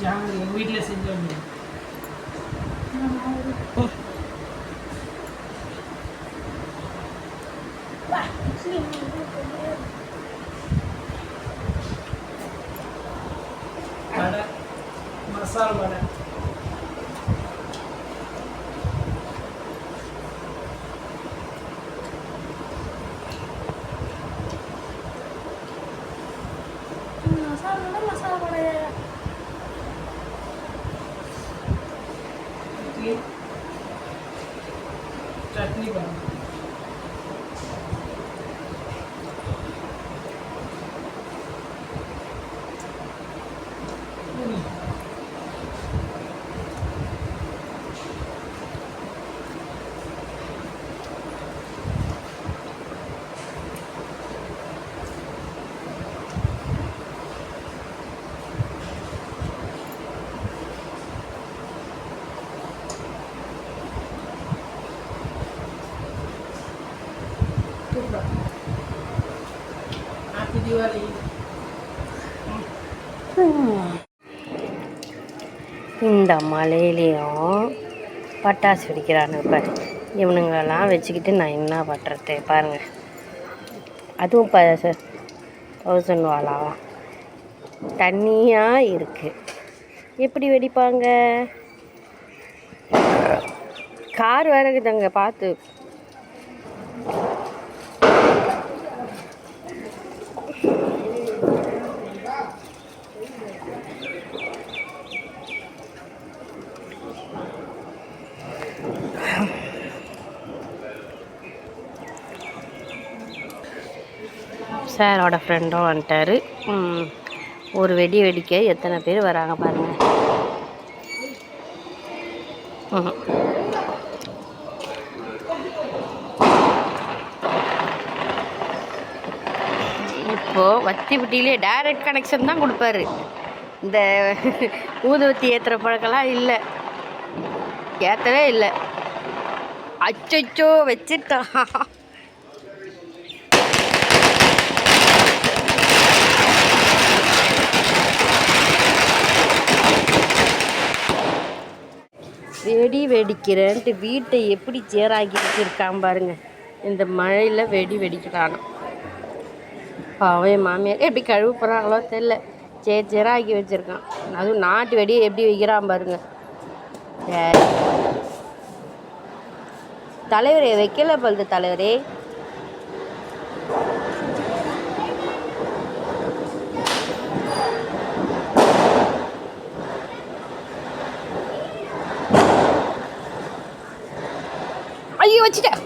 ஜாங்கிரி எங்கள் வீட்டில் செஞ்சோம் வடை மசால் வடை. चटनी बनाना இந்த மலையிலையும் பட்டாசு வெடிக்கிறானு பாரு. இவனுங்களெல்லாம் வச்சுக்கிட்டு நான் என்ன பண்ணுறது பாருங்கள் அதுவும் ப தௌசண்ட் வாலாவா? தண்ணியாக இருக்குது எப்படி வெடிப்பாங்க? கார் வேற இருக்குதுங்க பார்த்து சாரோட ஃப்ரெண்டும் வந்துட்டார். ம், ஒரு வெடி வெடிக்க எத்தனை பேர் வராங்க பாருங்கள் இப்போது இப்போது வத்திப்பட்டியிலே டைரக்ட் கனெக்ஷன் தான் கொடுப்பாரு. இந்த ஊதுவத்தி ஏற்றுற பழக்கம்லாம் இல்லை. ஏற்றவே இல்லை. அச்சோ வச்சுட்டான் வெடி வெடிக்கிறேன்ட்டு வீட்டை எப்படி சேராக்கி வச்சுருக்கான் பாருங்க. இந்த மழையில் வெடி வெடிக்கிறானோ பாவம் என் மாமியார். எப்படி கழுவு போகிறாங்களோ தெரில சே சேராக்கி வச்சுருக்கான். அதுவும் நாட்டு வெடியை எப்படி வைக்கிறான் பாருங்க. சரி தலைவரே வைக்கல பழுது தலைவரே. வச்சுட்டேன்